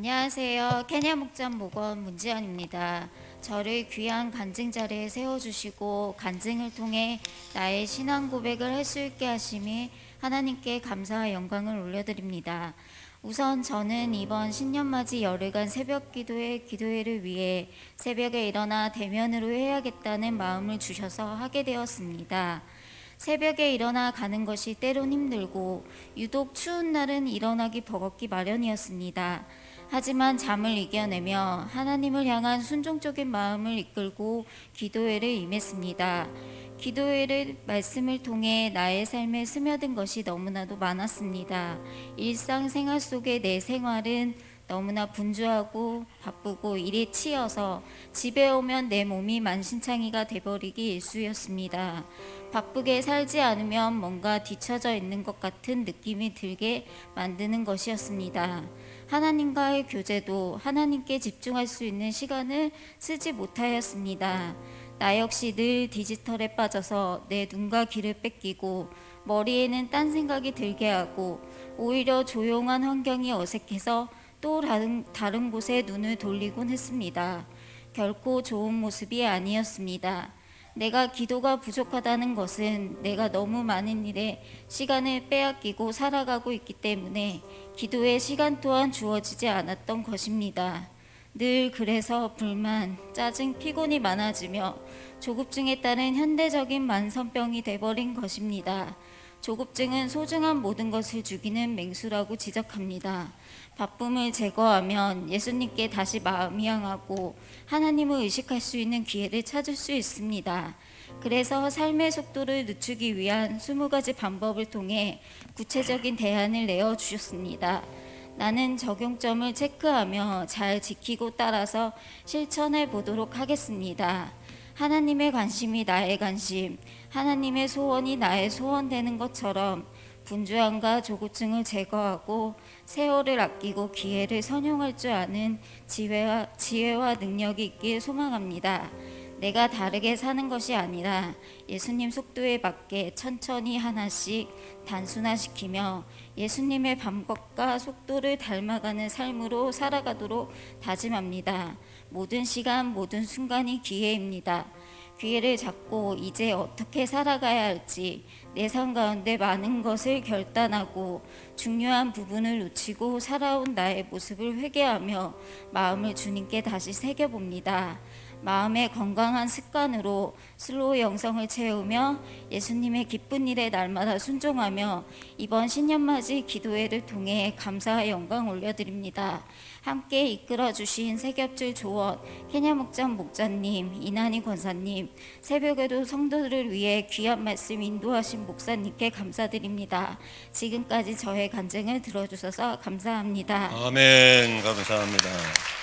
안녕하세요. 케냐 목장 목원 문지연입니다. 저를 귀한 간증 자리에 세워주시고 간증을 통해 나의 신앙 고백을 할 수 있게 하심이 하나님께 감사와 영광을 올려드립니다. 우선 저는 이번 신년맞이 열흘간 새벽 기도회 기도회를 위해 새벽에 일어나 대면으로 해야겠다는 마음을 주셔서 하게 되었습니다. 새벽에 일어나 가는 것이 때론 힘들고 유독 추운 날은 일어나기 버겁기 마련이었습니다. 하지만 잠을 이겨내며 하나님을 향한 순종적인 마음을 이끌고 기도회를 임했습니다. 기도회를 말씀을 통해 나의 삶에 스며든 것이 너무나도 많았습니다. 일상생활 속의 내 생활은 너무나 분주하고 바쁘고 일에 치여서 집에 오면 내 몸이 만신창이가 돼버리기 일쑤였습니다. 바쁘게 살지 않으면 뭔가 뒤처져 있는 것 같은 느낌이 들게 만드는 것이었습니다. 하나님과의 교제도 하나님께 집중할 수 있는 시간을 쓰지 못하였습니다. 나 역시 늘 디지털에 빠져서 내 눈과 귀를 뺏기고 머리에는 딴 생각이 들게 하고 오히려 조용한 환경이 어색해서 또 다른, 다른 곳에 눈을 돌리곤 했습니다. 결코 좋은 모습이 아니었습니다. 내가 기도가 부족하다는 것은 내가 너무 많은 일에 시간을 빼앗기고 살아가고 있기 때문에 기도의 시간 또한 주어지지 않았던 것입니다. 늘 그래서 불만, 짜증, 피곤이 많아지며 조급증에 따른 현대적인 만성병이 돼버린 것입니다. 조급증은 소중한 모든 것을 죽이는 맹수라고 지적합니다. 바쁨을 제거하면 예수님께 다시 마음이 향하고 하나님을 의식할 수 있는 기회를 찾을 수 있습니다. 그래서 삶의 속도를 늦추기 위한 20가지 방법을 통해 구체적인 대안을 내어 주셨습니다. 나는 적용점을 체크하며 잘 지키고 따라서 실천해 보도록 하겠습니다. 하나님의 관심이 나의 관심, 하나님의 소원이 나의 소원 되는 것처럼 분주함과 조급증을 제거하고 세월을 아끼고 기회를 선용할 줄 아는 지혜와, 지혜와 능력이 있길 소망합니다. 내가 다르게 사는 것이 아니라 예수님 속도에 맞게 천천히 하나씩 단순화시키며 예수님의 방법과 속도를 닮아가는 삶으로 살아가도록 다짐합니다. 모든 시간, 모든 순간이 기회입니다. 기회를 잡고 이제 어떻게 살아가야 할지 내 삶 가운데 많은 것을 결단하고 중요한 부분을 놓치고 살아온 나의 모습을 회개하며 마음을 주님께 다시 새겨봅니다. 마음의 건강한 습관으로 슬로우 영성을 채우며 예수님의 기쁜 일에 날마다 순종하며 이번 신년맞이 기도회를 통해 감사와 영광 올려드립니다. 함께 이끌어 주신 세겹줄 조원, 케냐 목장 목자님, 이난희 권사님, 새벽에도 성도들을 위해 귀한 말씀 인도하신 목사님께 감사드립니다. 지금까지 저의 간증을 들어주셔서 감사합니다. 아멘 감사합니다.